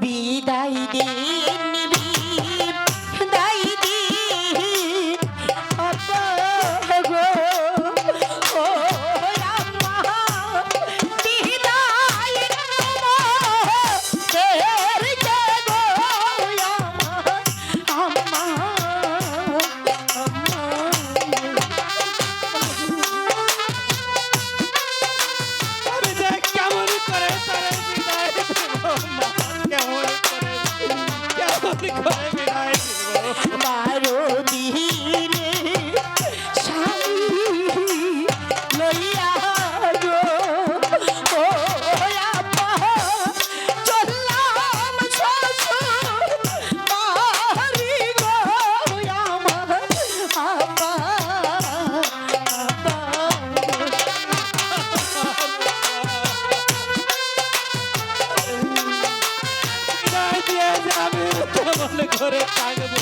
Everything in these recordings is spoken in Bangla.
বিদায় দিন। কেমন ঘরে থাকব।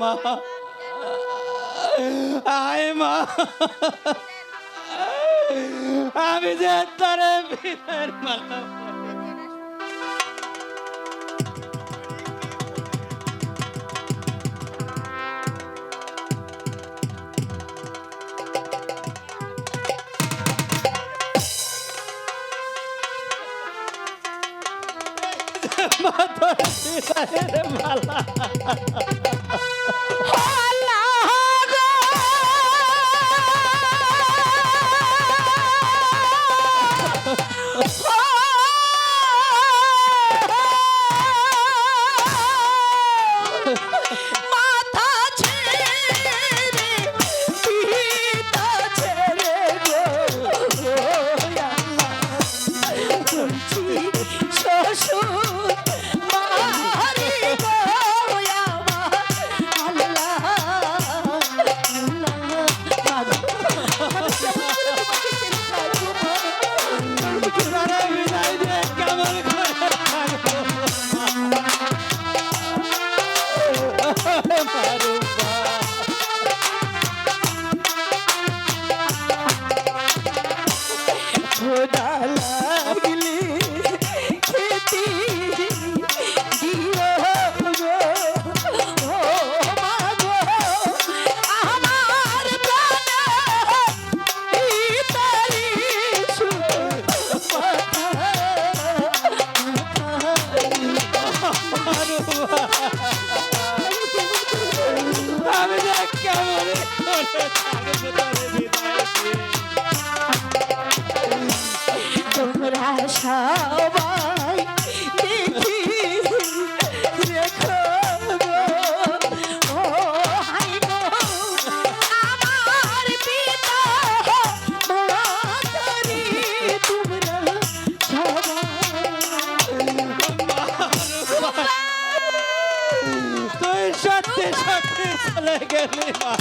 মা আয় মা আমি যে তরে ফিরের মালা মালা শ্বশুর তোমরা সবাই দেখি রেখো চলে গেলে মা।